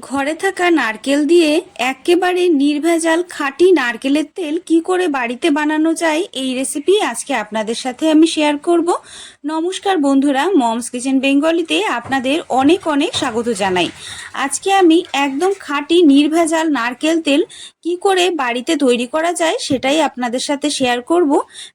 ঘরে থাকা নারকেল দিয়ে একেবারে নির্ভেজাল খাঁটি নারকেলের তেল কি করে বাড়িতে বানানো যায় এই রেসিপি আজকে আপনাদের সাথে আমি শেয়ার করব। নমস্কার বন্ধুরা, মমস কিচেন বেঙ্গলিতে আপনাদের অনেক অনেক স্বাগত জানাই। আজকে আমি একদম খাঁটি নির্ভেজাল নারকেল তেল কি করে বাড়িতে তৈরি করা যায় সেটাই আপনাদের সাথে শেয়ার করব।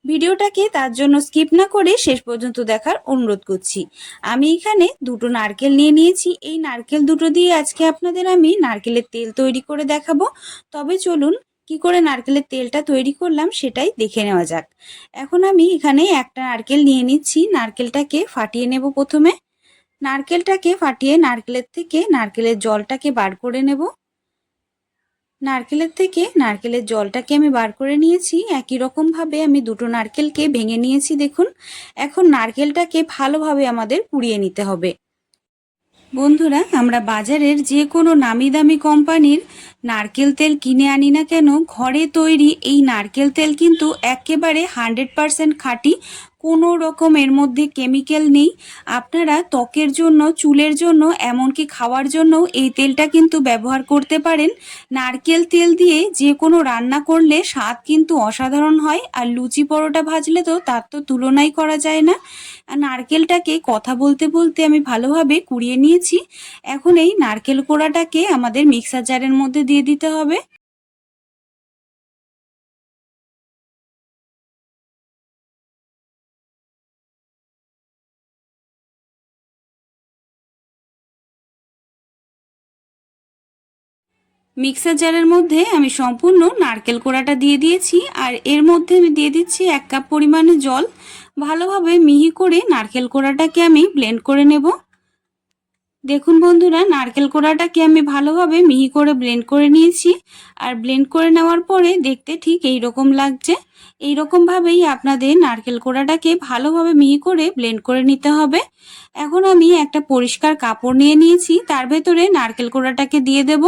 ভিডিওটাকে তার জন্য স্কিপ না করে শেষ পর্যন্ত দেখার অনুরোধ করছি। আমি এখানে দুটো নারকেল নিয়ে নিয়েছি। এই নারকেল দুটো দিয়ে আজকে আপনাদের আমি নারকেলের তেল তৈরি করে দেখাবো। তবে চলুন কি করে নারকেলের তেলটা তৈরি করলাম সেটাই দেখে নেওয়া যাক। এখন আমি এখানে একটা নারকেল নিয়ে নিচ্ছি। নারকেলটাকে ফাটিয়ে নেব প্রথমে। নারকেলটাকে ফাটিয়ে নারকেলের থেকে নারকেলের জলটাকে বার করে নেব। নারকেলের থেকে নারকেলের জলটাকে আমি বার করে নিয়েছি। একই রকমভাবে আমি দুটো নারকেলকে ভেঙে নিয়েছি, দেখুন। এখন নারকেলটাকে ভালোভাবে আমাদের পুড়িয়ে নিতে হবে। বন্ধুরা, আমরা বাজারের যে কোনো নামি দামি কোম্পানির নারকেল তেল কিনে আনি না কেন, ঘরে তৈরি এই নারকেল তেল কিন্তু একেবারে হান্ড্রেড পারসেন্ট খাঁটি কোনো রকম এর মধ্যে কেমিক্যাল নেই। আপনারা ত্বকের জন্য, চুলের জন্য, এমনকি খাওয়ার জন্য এই তেলটা কিন্তু ব্যবহার করতে পারেন। নারকেল তেল দিয়ে যে কোনো রান্না করলে স্বাদ কিন্তু অসাধারণ হয়, আর লুচি পরোটা ভাজলে তো তার তো তুলনাই করা যায় না। নারকেলটাকে কথা বলতে বলতে আমি ভালোভাবে কুড়িয়ে নিয়েছি। এখন এই নারকেল কোড়াটাকে আমাদের মিক্সার জারের মধ্যে দিয়ে দিতে হবে। মিক্সার জারের মধ্যে আমি সম্পূর্ণ নারকেল কোড়াটা দিয়ে দিয়েছি আর এর মধ্যে আমি দিয়ে দিচ্ছি এক কাপ পরিমাণে জল। ভালোভাবে মিহি করে নারকেল কোড়াটাকে আমি ব্লেন্ড করে নেব। দেখুন বন্ধুরা, নারকেল কোড়াটাকে আমি ভালোভাবে মিহি করে ব্লেন্ড করে নিয়েছি? আর ব্লেন্ড করে নেওয়ার পরে দেখতে ঠিক এই রকম লাগছে। এই রকমভাবেই আপনাদের নারকেল কোড়াটাকে ভালোভাবে মিহি করে ব্লেন্ড করে নিতে হবে। এখন আমি একটা পরিষ্কার কাপড় নিয়ে নিয়েছি, তার ভেতরে নারকেল কোড়াটাকে দিয়ে দেব।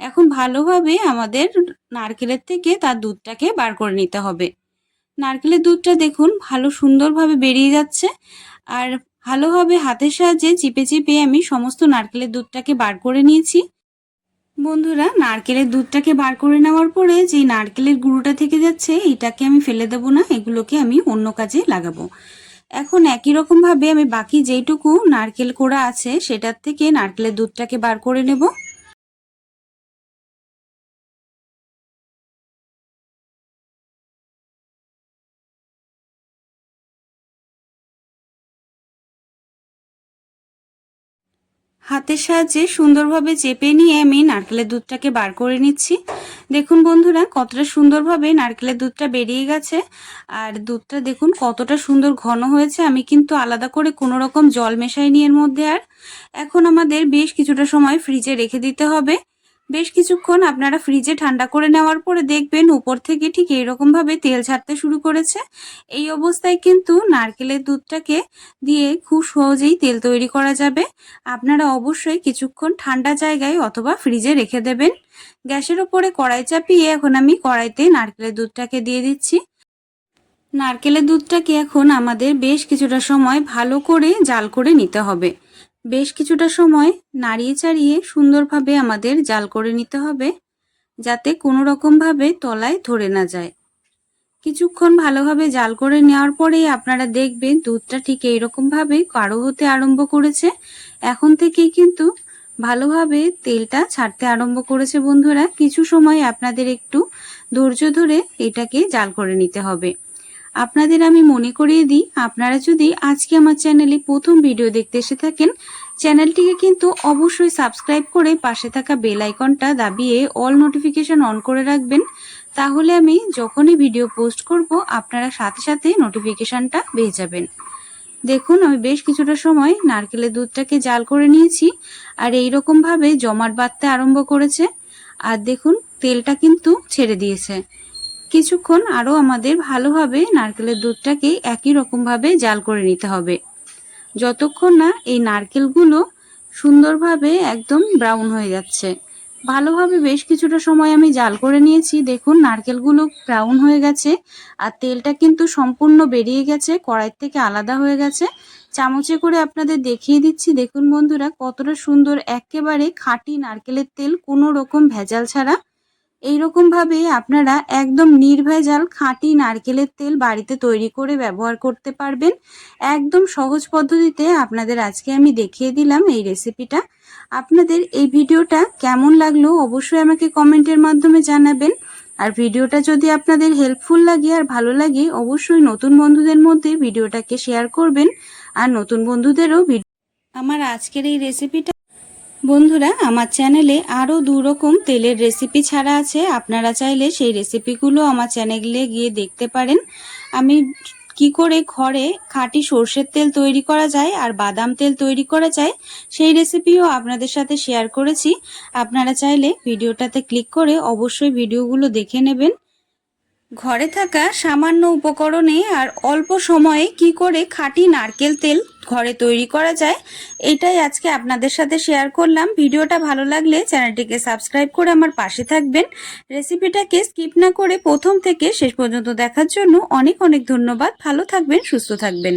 এখন ভালোভাবে আমাদের নারকেলের থেকে তার দুধটাকে বার করে নিতে হবে। নারকেলের দুধটা দেখুন ভালো সুন্দরভাবে বেরিয়ে যাচ্ছে। আর ভালোভাবে হাতের সাহায্যে চিপে চিপে আমি সমস্ত নারকেলের দুধটাকে বার করে নিয়েছি। বন্ধুরা, নারকেলের দুধটাকে বার করে নেওয়ার পরে যে নারকেলের গুঁড়োটা থেকে যাচ্ছে, এটাকে আমি ফেলে দেবো না, এগুলোকে আমি অন্য কাজে লাগাবো। এখন একই রকমভাবে আমি বাকি যেইটুকু নারকেল কোড়া আছে, সেটার থেকে নারকেলের দুধটাকে বার করে নেব। হাতের সাহায্যে সুন্দরভাবে চেপে নিয়ে আমি নারকেলের দুধটাকে বার করে নিচ্ছি। দেখুন বন্ধুরা, কতটা সুন্দরভাবে নারকেলের দুধটা বেরিয়ে গেছে। আর দুধটা দেখুন কতটা সুন্দর ঘন হয়েছে। আমি কিন্তু আলাদা করে কোনো রকম জল মেশাইনি এর মধ্যে আর। এখন আমাদের বেশ কিছুটা সময় ফ্রিজে রেখে দিতে হবে। বেশ কিছুক্ষণ আপনারা ফ্রিজে ঠান্ডা করে নেওয়ার পরে দেখবেন উপর থেকে ঠিক এইরকমভাবে তেল ছাড়তে শুরু করেছে। এই অবস্থায় কিন্তু নারকেলের দুধটাকে দিয়ে খুব সহজেই তেল তৈরি করা যাবে। আপনারা অবশ্যই কিছুক্ষণ ঠান্ডা জায়গায় অথবা ফ্রিজে রেখে দেবেন। গ্যাসের ওপরে কড়াই চাপিয়ে এখন আমি কড়াইতে নারকেলের দুধটাকে দিয়ে দিচ্ছি। নারকেলের দুধটাকে এখন আমাদের বেশ কিছুটা সময় ভালো করে জাল করে নিতে হবে। বেশ কিছুটা সময় নাড়িয়ে চাড়িয়ে সুন্দরভাবে আমাদের জাল করে নিতে হবে, যাতে কোনো রকমভাবে তলায় ধরে না যায়। কিছুক্ষণ ভালোভাবে জাল করে নেওয়ার পরেই আপনারা দেখবেন দুধটা ঠিক এইরকমভাবে কারও হতে আরম্ভ করেছে। এখন থেকেই কিন্তু ভালোভাবে তেলটা ছাড়তে আরম্ভ করেছে বন্ধুরা। কিছু সময় আপনাদের একটু ধৈর্য ধরে এটাকে জাল করে নিতে হবে। আপনাদের আমি মনে করিয়ে দিই, আপনারা যদি আজকে আমার চ্যানেলে প্রথম ভিডিও দেখতে এসে থাকেন, চ্যানেলটিকে কিন্তু অবশ্যই সাবস্ক্রাইব করে পাশে থাকা বেল আইকনটা দাবিয়ে অল নোটিফিকেশন অন করে রাখবেন। তাহলে আমি যখনই ভিডিও পোস্ট করব, আপনারা সাথে সাথে নোটিফিকেশনটা পেয়ে যাবেন। দেখুন, আমি বেশ কিছুটা সময় নারকেলের দুধটাকে জাল করে নিয়েছি, আর এই ভাবে জমাট বাঁধতে আরম্ভ করেছে। আর দেখুন, তেলটা কিন্তু ছেড়ে দিয়েছে। কিছুক্ষণ আরও আমাদের ভালোভাবে নারকেলের দুধটাকে একই রকমভাবে জাল করে নিতে হবে। যতক্ষণ না এই নারকেলগুলো সুন্দরভাবে একদম ব্রাউন হয়ে যাচ্ছে। ভালোভাবে বেশ কিছুটা সময় আমি জাল করে নিয়েছি। দেখুন, নারকেলগুলো ব্রাউন হয়ে গেছে আর তেলটা কিন্তু সম্পূর্ণ বেরিয়ে গেছে কড়াই থেকে আলাদা হয়ে গেছে। চামচে করে আপনাদের দেখিয়ে দিচ্ছি। দেখুন বন্ধুরা, কতটা সুন্দর, একেবারে খাঁটি নারকেলের তেল, কোনো রকম ভেজাল ছাড়া। এইরকমভাবে আপনারা একদম নির্ভেজাল খাঁটি নারকেলের তেল বাড়িতে তৈরি করে ব্যবহার করতে পারবেন। একদম সহজ পদ্ধতিতে আপনাদের আজকে আমি দেখিয়ে দিলাম এই রেসিপিটা। আপনাদের এই ভিডিওটা কেমন লাগল অবশ্যই আমাকে কমেন্টের মাধ্যমে জানাবেন। আর ভিডিওটা যদি আপনাদের হেল্পফুল লাগে আর ভালো লাগে, অবশ্যই নতুন বন্ধুদের মধ্যে ভিডিওটাকে শেয়ার করবেন। আর নতুন বন্ধুদেরও ভিডিও আমার আজকের এই রেসিপিটা বন্ধুরা, আমার চ্যানেলে আরও দু রকম তেলের রেসিপি ছাড়া আছে। আপনারা চাইলে সেই রেসিপিগুলো আমার চ্যানেলে গিয়ে দেখতে পারেন। আমি কি করে ঘরে খাঁটি সর্ষের তেল তৈরি করা যায় আর বাদাম তেল তৈরি করা যায়, সেই রেসিপিও আপনাদের সাথে শেয়ার করেছি। আপনারা চাইলে ভিডিওটাতে ক্লিক করে অবশ্যই ভিডিওগুলো দেখে নেবেন। ঘরে থাকা সামান্য উপকরণে আর অল্প সময়ে কি করে খাঁটি নারকেল তেল ঘরে তৈরি করা যায়, এটাই আজকে আপনাদের সাথে শেয়ার করলাম। ভিডিওটা ভালো লাগলে চ্যানেলটিকে সাবস্ক্রাইব করে আমার পাশে থাকবেন। রেসিপিটাকে স্কিপ না করে প্রথম থেকে শেষ পর্যন্ত দেখার জন্য অনেক অনেক ধন্যবাদ। ভালো থাকবেন, সুস্থ থাকবেন।